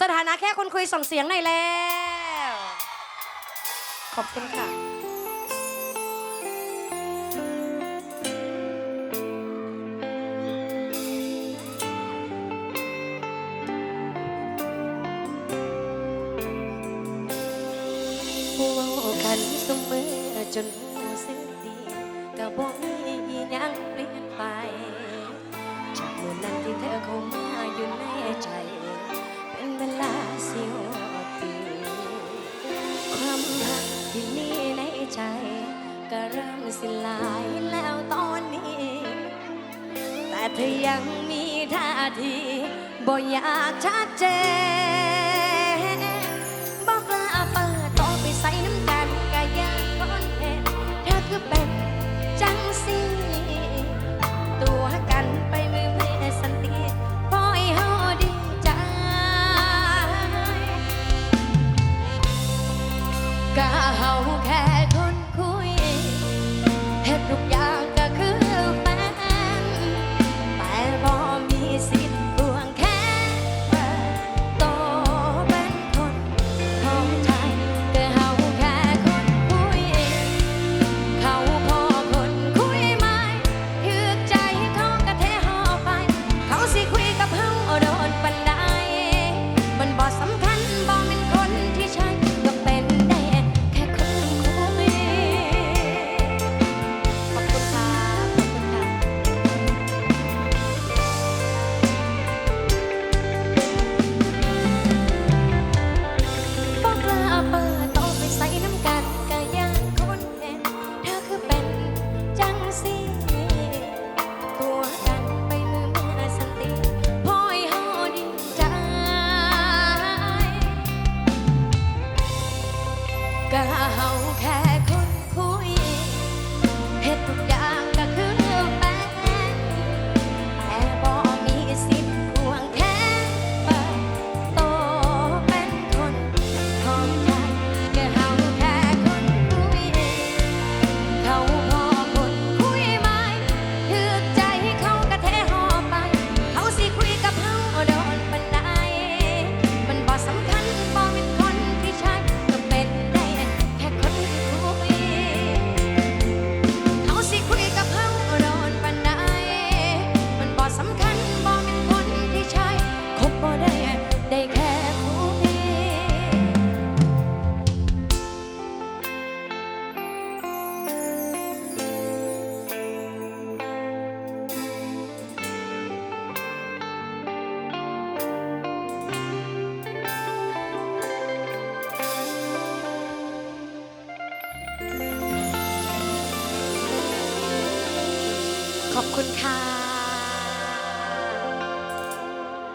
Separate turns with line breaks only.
สถานะแค่คนคุยส่งเสียงหน่อยแล้ว ขอบคุณค่ะ
ผู้กันเสมอจนเสียดีกับบ่ ที่มีในใจ ก็เริ่มสิลายแล้วตอนนี้ แต่เธอยังมีท่าทีบ่อยากชัดเจน
ขอบคุณค่ะ